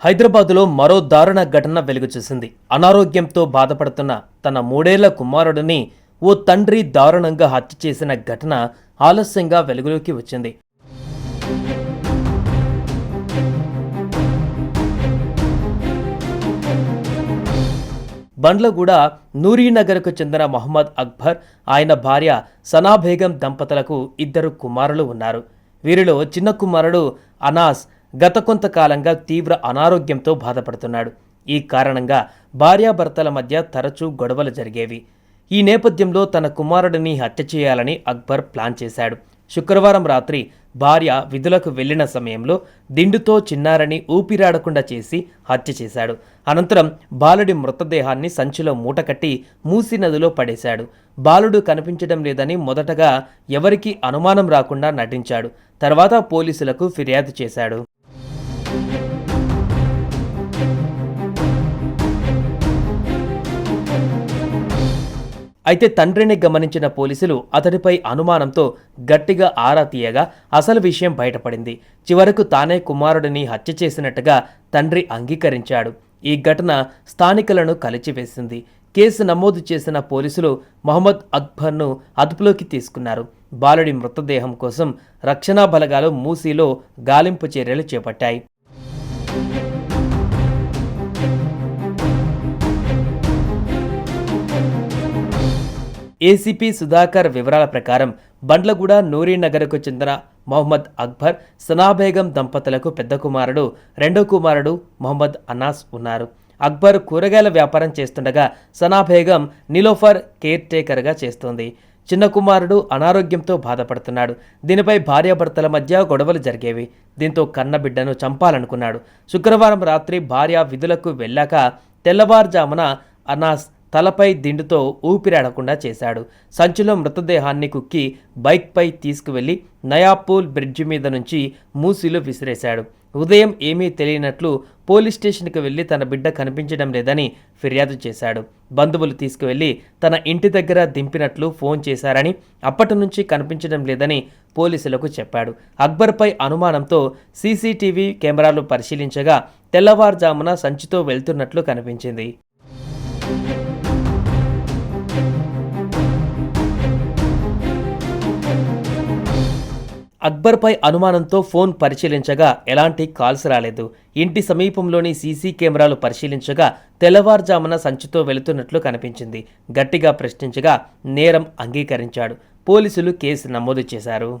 హైదరాబాదులో మరో దారుణ ఘటన వెలుగుచూసింది అనారోగ్యంతో బాధపడుతున్న తన మూడేళ్ళ కుమారుడిని ఓ తండ్రి దారుణంగా హత్య చేసిన ఘటన ఆలస్యంగా వెలుగులోకి వచ్చింది. బండ్లగూడ నూరీనగర్కు చెందిన మహమ్మద్ అక్బర్ ఆయన భార్య సనా బేగం దంపతులకు ఇద్దరు కుమారులు ఉన్నారు. వీరిలో చిన్న కుమారుడు అనాస్ గత కొంతకాలంగా తీవ్ర అనారోగ్యంతో బాధపడుతున్నాడు. ఈ కారణంగా భార్యాభర్తల మధ్య తరచూ గొడవలు జరిగేవి. ఈ నేపథ్యంలో తన కుమారుడిని హత్య చేయాలని అక్బర్ ప్లాన్ చేశాడు. శుక్రవారం రాత్రి భార్య విధులకు వెళ్ళిన సమయంలో దిండుతో చిన్నారని ఊపిరాడకుండా చేసి హత్య చేశాడు. అనంతరం బాలుడి మృతదేహాన్ని సంచిలో మూటకట్టి మూసి నదిలో పడేశాడు. బాలుడు కనిపించడం లేదని మొదటగా ఎవరికీ అనుమానం రాకుండా నటించాడు. తర్వాత పోలీసులకు ఫిర్యాదు చేశాడు. అయితే తండ్రిని గమనించిన పోలీసులు అతడిపై అనుమానంతో గట్టిగా ఆరా తీయగా అసలు విషయం బయటపడింది. చివరకు తానే కుమారుడిని హత్య చేసినట్టుగా తండ్రి అంగీకరించాడు. ఈ ఘటన స్థానికులను కలిచివేసింది. కేసు నమోదు చేసిన పోలీసులు మహమ్మద్ అక్బర్ను అదుపులోకి తీసుకున్నారు. బాలుడి మృతదేహం కోసం రక్షణా బలగాలు మూసీలో గాలింపు చర్యలు చేపట్టాయి. ఏసీపీ సుధాకర్ వివరాల ప్రకారం బండ్లగూడ నూరీనగర్కు చెందిన మొహమ్మద్ అక్బర్ సనాబేగం దంపతులకు పెద్ద కుమారుడు రెండో కుమారుడు మొహమ్మద్ అనాస్ ఉన్నారు. అక్బర్ కూరగాయల వ్యాపారం చేస్తుండగా సనాబేగం నిలోఫర్ కేర్ టేకర్గా చేస్తోంది. చిన్న కుమారుడు అనారోగ్యంతో బాధపడుతున్నాడు. దీనిపై భార్యాభర్తల మధ్య గొడవలు జరిగేవి. దీంతో కన్నబిడ్డను చంపాలనుకున్నాడు. శుక్రవారం రాత్రి భార్య విధులకు వెళ్ళాక తెల్లవారుజామున అనాస్ తలపై దిండుతో ఊపిరాడకుండా చేశాడు. సంచిలో మృతదేహాన్ని కుక్కి బైక్పై తీసుకువెళ్ళి నయాపూల్ బ్రిడ్జి మీద నుంచి మూసిలో విసిరేశాడు. ఉదయం ఏమీ తెలియనట్లు పోలీస్ స్టేషన్కి వెళ్ళి తన బిడ్డ కనిపించడం లేదని ఫిర్యాదు చేశాడు. బంధువులు తీసుకువెళ్ళి తన ఇంటి దగ్గర దింపినట్లు ఫోన్ చేశారని అప్పటి నుంచి కనిపించడం లేదని పోలీసులకు చెప్పాడు. అక్బర్పై అనుమానంతో సీసీటీవీ కెమెరాలు పరిశీలించగా తెల్లవారుజామున సంచితో వెళ్తున్నట్లు కనిపించింది. అక్బర్పై అనుమానంతో ఫోన్ పరిశీలించగా ఎలాంటి కాల్స్ రాలేదు. ఇంటి సమీపంలోని సీసీ కెమెరాలు పరిశీలించగా తెల్లవారుజామున సంచితో వెళుతున్నట్లు కనిపించింది. గట్టిగా ప్రశ్నించగా నేరం అంగీకరించాడు. పోలీసులు కేసు నమోదు చేశారు.